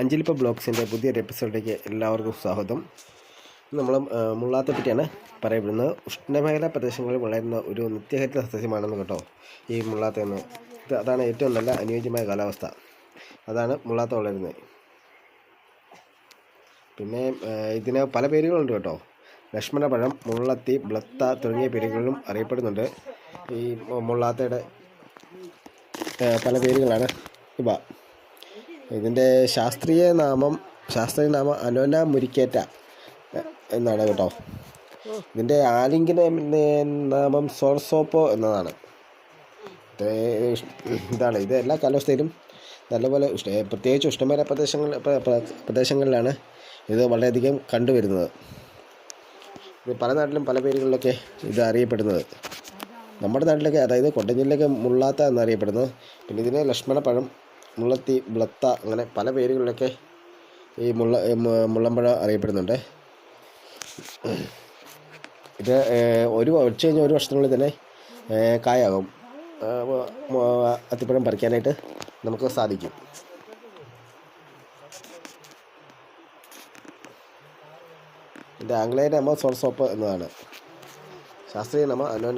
അഞ്ചലിപ്പ ബ്ലോഗ്സിന്റെ പുതിയൊരു എപ്പിസോഡിലേക്ക് എല്ലാവർക്കും സ്വാഗതം. നമ്മൾ മുള്ളാത്തെ പറ്റിയാണ് പറയപ്പെടുന്നത്. ഉഷ്ണമേഖലാ പ്രദേശങ്ങളിൽ വളരുന്ന ഒരു നിത്യഹരിത സസ്യമാണെന്ന് കേട്ടോ ഈ മുള്ളാത്ത എന്ന്. ഇത് അതാണ് ഏറ്റവും നല്ല അനുയോജ്യമായ കാലാവസ്ഥ. അതാണ് മുള്ളാത്ത വളരുന്നത്. പിന്നെ ഇതിന് പല പേരുകളുണ്ട് കേട്ടോ. ലക്ഷ്മണപഴം മുള്ളത്തി ബ്ലത്ത തുടങ്ങിയ പേരുകളിലും അറിയപ്പെടുന്നുണ്ട്. ഈ മുള്ളാത്തയുടെ പല പേരുകളാണ് ഇവ. ഇതിന്റെ ശാസ്ത്രീയ നാമം ശാസ്ത്രീയ നാമം അനോന മുരിക്കേറ്റ എന്നാണ് കേട്ടോ. ഇതിന്റെ ആലിംഗന നാമം സോർസോപ്പോ എന്നതാണ്. ഇത് ഇതാണ്. ഇത് എല്ലാ കാലാവസ്ഥയിലും നല്ലപോലെ പ്രത്യേകിച്ച് ഉഷ്ണമേഖല പ്രദേശങ്ങൾ പ്ര- പ്ര- പ്രദേശങ്ങളിലാണ് ഇത് വളരെയധികം കണ്ടുവരുന്നത്. ഇത് പല നാട്ടിലും പല പേരുകളിലൊക്കെ ഇത് അറിയപ്പെടുന്നത്. നമ്മുടെ നാട്ടിലൊക്കെ അതായത് ജില്ലയിലൊക്കെ മുള്ളാത്ത എന്നറിയപ്പെടുന്നത്. പിന്നെ ഇതിനെ ലക്ഷ്മണപ്പഴം മുള്ളത്തി ബ്ലത്ത അങ്ങനെ പല പേരുകളിലൊക്കെ ഈ മുള്ള മുള്ളമ്പഴ അറിയപ്പെടുന്നുണ്ട്. ഇത് ഒരു ഉച്ച കഴിഞ്ഞ ഒരു വർഷത്തിനുള്ളിൽ തന്നെ കായാകും. അത്തിപ്പഴം പറിക്കാനായിട്ട് നമുക്ക് സാധിക്കും. ഇത് ആംഗ്ലേയ നാമ സോൾസോപ്പ് എന്നതാണ്. ശാസ്ത്രീയ നമ്മ അനോന